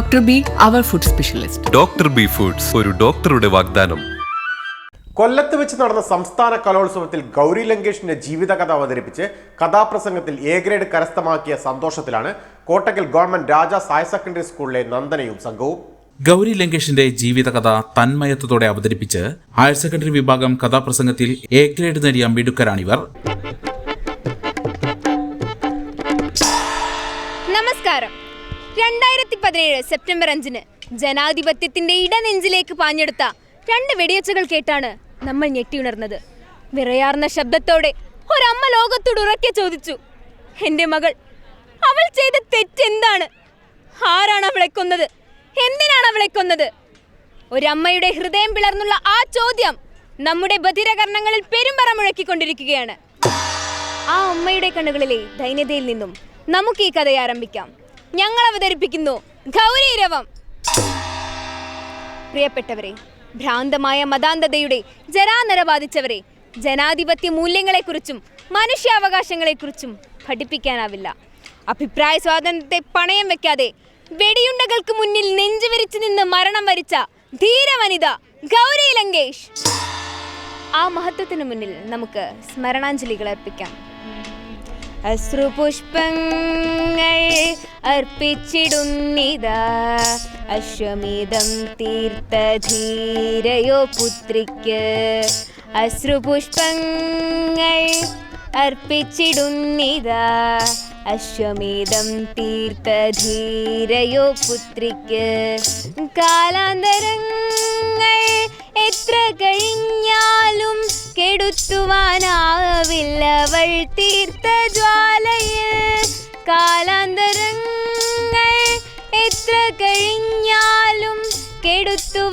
Dr. B അവർ food specialist doctor B foods ഒരു ഡോക്ടറുടെ വാഗ്ദാനം. കൊല്ലത്ത് വെച്ച് നടന്ന സംസ്ഥാന കലോത്സവത്തിൽ ഗൗരി ലങ്കേഷിന്റെ ജീവിതകഥ അവതരിപ്പിച്ച് കഥാപ്രസംഗത്തിൽ എ ഗ്രേഡ് കരസ്ഥമാക്കിയ സന്തോഷത്തിലാണ് Kottakkal government Rajas higher secondary സ്കൂളിലെ നന്ദനയും സംഘവും. ഗൗരി ലങ്കേഷിന്റെ ജീവിതകഥ തന്മയത്വത്തോടെ അവതരിപ്പിച്ച് ഹയർ സെക്കൻഡറി വിഭാഗം കഥാപ്രസംഗത്തിൽ എ ഗ്രേഡ് നേടിയ മിടുക്കരാണിവർ. നമസ്കാരം. രണ്ടായിരത്തി പതിനേഴ് സെപ്റ്റംബർ അഞ്ചിന് ജനാധിപത്യത്തിന്റെ ഇടനെഞ്ചിലേക്ക് പാഞ്ഞെടുത്ത രണ്ട് വെടിയൊച്ചകൾ കേട്ടാണ് നമ്മൾ ഞെട്ടിയുണർന്നത്. വിറയാർന്ന ശബ്ദത്തോടെ ഒരമ്മ ലോകത്തോട് ഉറക്കെ ചോദിച്ചു എന്റെ മകൾ അവൾ ചെയ്ത തെറ്റെന്താണ്? ആരാണ് അവളെ കൊന്നത്? എന്തിനാണ് അവളെ കൊന്നത്? ഒരമ്മയുടെ ഹൃദയം പിളർന്നുള്ള ആ ചോദ്യം നമ്മുടെ ബധിരകർണങ്ങളിൽ പെരുമ്പറ മുഴക്കിക്കൊണ്ടിരിക്കുകയാണ്. ആ അമ്മയുടെ കണ്ണുകളിലെ ദൈന്യതയിൽ നിന്നും നമുക്ക് ഈ കഥയെ ആരംഭിക്കാം. ഞങ്ങൾ അവതരിപ്പിക്കുന്നു. ഗൗരീരവം. പ്രിയപ്പെട്ടവരെ ഭ്രാന്തമായ മതാന്തതയുടെ ജരാനര ബാധിച്ചവരെ ജനാധിപത്യ മൂല്യങ്ങളെക്കുറിച്ചും മനുഷ്യാവകാശങ്ങളെക്കുറിച്ചും പഠിപ്പിക്കാനാവില്ല. അഭിപ്രായ സ്വാതന്ത്ര്യത്തെ പണയം വെക്കാതെ വെടിയുണ്ടകൾക്ക് മുന്നിൽ നെഞ്ചുവിരിച്ചു നിന്ന് മരണം വരിച്ച ധീരവനിത ഗൗരി ലങ്കേഷ്. ആ മഹത്വത്തിന് മുന്നിൽ നമുക്ക് സ്മരണാഞ്ജലികൾ അർപ്പിക്കാം. അശ്രുപുഷ്പങ്ങൾ അർപ്പിച്ചിടുന്നിതാ. അശ്വമേധം തീർത്ത ധീരയോ പുത്രിക്ക് അശ്രുപുഷ്പങ്ങൾ അർപ്പിച്ചിടുന്നിതാ. അശ്വമേധം തീർത്ത ധീരയോ പുത്രിക്ക് കാലാന്തരങ്ങൾ എത്ര കഴിഞ്ഞാലും കെടുത്തുവാനാവില്ലവൾ തീർത്ത ജ്വാലയിൽ കാലാന്തരങ്ങൾ എത്ര കഴിഞ്ഞാലും കെടുത്തുവാനാവില്ലവൾ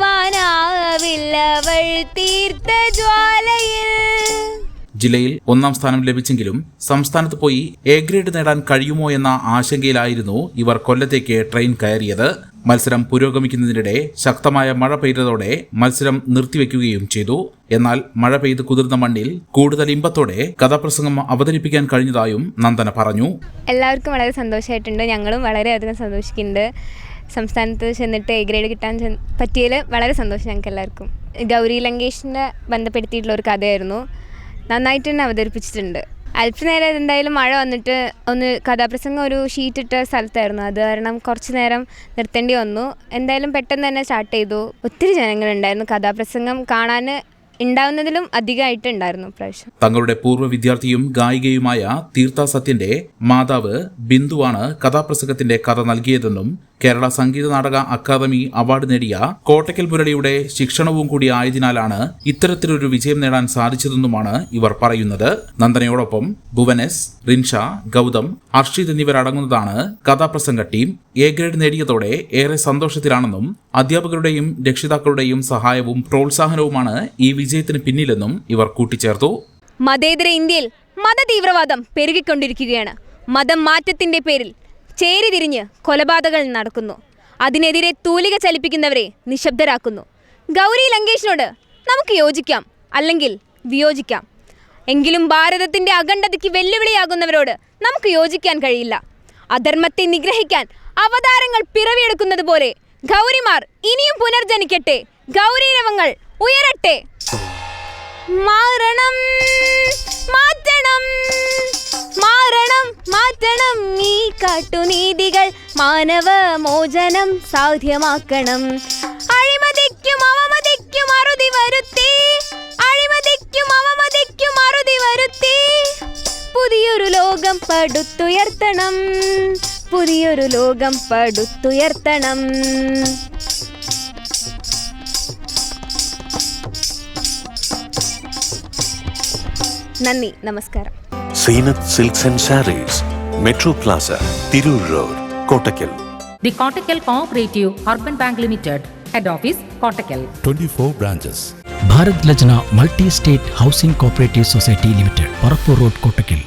തീർത്ത ജ്വാലയിൽ ജില്ലയിൽ ഒന്നാം സ്ഥാനം ലഭിച്ചെങ്കിലും സംസ്ഥാനത്ത് പോയി എ ഗ്രേഡ് നേടാൻ കഴിയുമോ എന്ന ആശങ്കയിലായിരുന്നു ഇവർ കൊല്ലത്തേക്ക് ട്രെയിൻ കയറിയത്. മത്സരം പുരോഗമിക്കുന്നതിനിടെ ശക്തമായ മഴ പെയ്തതോടെ മത്സരം നിർത്തിവെക്കുകയും ചെയ്തു. എന്നാൽ മഴ പെയ്ത് കുതിർന്ന മണ്ണിൽ കൂടുതൽ ഇമ്പത്തോടെ കഥാപ്രസംഗം അവതരിപ്പിക്കാൻ കഴിഞ്ഞതായും നന്ദന പറഞ്ഞു. എല്ലാവർക്കും വളരെ സന്തോഷമായിട്ടുണ്ട്. ഞങ്ങളും വളരെയധികം സന്തോഷിക്കുന്നുണ്ട്. സംസ്ഥാനത്ത് ചെന്നിട്ട് എ ഗ്രേഡ് കിട്ടാൻ പറ്റിയതിൽ വളരെ സന്തോഷം ഞങ്ങൾക്ക് എല്ലാവർക്കും ഗൗരി ലങ്കേഷിനെ ബന്ധപ്പെടുത്തിയിട്ടുള്ള ഒരു കഥയായിരുന്നു. നന്നായിട്ട് തന്നെ അവതരിപ്പിച്ചിട്ടുണ്ട് അല്പനേരം എന്തായാലും മഴ വന്നിട്ട് ഒന്ന് കഥാപ്രസംഗം ഒരു ഷീറ്റ് ഇട്ട സ്ഥലത്തായിരുന്നു. അത് കാരണം കുറച്ച് നേരം നിർത്തേണ്ടി വന്നു. എന്തായാലും പെട്ടെന്ന് തന്നെ സ്റ്റാർട്ട് ചെയ്തു. ഒത്തിരി ജനങ്ങളുണ്ടായിരുന്നു കഥാപ്രസംഗം കാണാൻ ഉണ്ടാവുന്നതിലും അധികമായിട്ട് ഉണ്ടായിരുന്നു പ്രാവശ്യം തങ്ങളുടെ പൂർവ വിദ്യാർത്ഥിയും ഗായികയുമായ തീർത്ഥ സത്യന്റെ മാതാവ് ബിന്ദുവാണ് കഥാപ്രസംഗത്തിന്റെ കഥ നൽകിയതെന്നും കേരള സംഗീത നാടക അക്കാദമി അവാർഡ് നേടിയ കോട്ടയ്ക്കൽ പുരളിയുടെ ശിക്ഷണവും കൂടി ആയതിനാലാണ് ഇത്തരത്തിലൊരു വിജയം നേടാൻ സാധിച്ചതെന്നുമാണ് ഇവർ പറയുന്നത്. നന്ദനയോടൊപ്പം ഭുവനസ് റിൻഷ ഗൗതം അർഷിദ് എന്നിവരടങ്ങുന്നതാണ് കഥാപ്രസംഗ ടീം. എ ഗ്രേഡ് നേടിയതോടെ ഏറെ സന്തോഷത്തിലാണെന്നും അധ്യാപകരുടെയും രക്ഷിതാക്കളുടെയും സഹായവും പ്രോത്സാഹനവുമാണ് ഈ വിജയത്തിന് പിന്നിലെന്നും ഇവർ കൂട്ടിച്ചേർത്തു. മതേതര ഇന്ത്യയിൽ മതതീവ്രവാദം പെരുകിക്കൊണ്ടിരിക്കുകയാണ്. മതം മാറ്റത്തിന്റെ പേരിൽ ചേരിതിരിഞ്ഞ് കൊലപാതകൾ നടക്കുന്നു. അതിനെതിരെ തൂലിക ചലിപ്പിക്കുന്നവരെ നിശബ്ദരാക്കുന്നു. ഗൗരി ലങ്കേഷിനോട് നമുക്ക് യോജിക്കാം അല്ലെങ്കിൽ വിയോജിക്കാം. എങ്കിലും ഭാരതത്തിന്റെ അഖണ്ഡതയ്ക്ക് വെല്ലുവിളിയാകുന്നവരോട് നമുക്ക് യോജിക്കാൻ കഴിയില്ല. അധർമ്മത്തെ നിഗ്രഹിക്കാൻ അവതാരങ്ങൾ പിറവിയെടുക്കുന്നത് പോലെ ഗൗരിമാർ ഇനിയും പുനർജനിക്കട്ടെ ഗൗരീരവങ്ങൾ ഉയരട്ടെ. മാറണം മാറ്റണം കാട്ടുനീതികൾ മാനവ മോചനം സാധ്യമാക്കണം. അഴിമതിക്കും അവമതിക്കും അറുതി വരുത്തി. അഴിമതിക്കും അവമതിക്കും അറുതി വരുത്തി. പുതിയൊരു ലോകം പടുത്തുയർത്തണം. പുതിയൊരു ലോകം പടുത്തുയർത്തണം. നന്ദി നമസ്കാരം. Zeenath silks and sarees. Metro plaza Tirur road Kottakkal The Kottakkal Cooperative Urban Bank Limited, Head Office, Kottakkal. 24 branches. Bharat Lajna multi state housing cooperative society limited Parappur road Kottakkal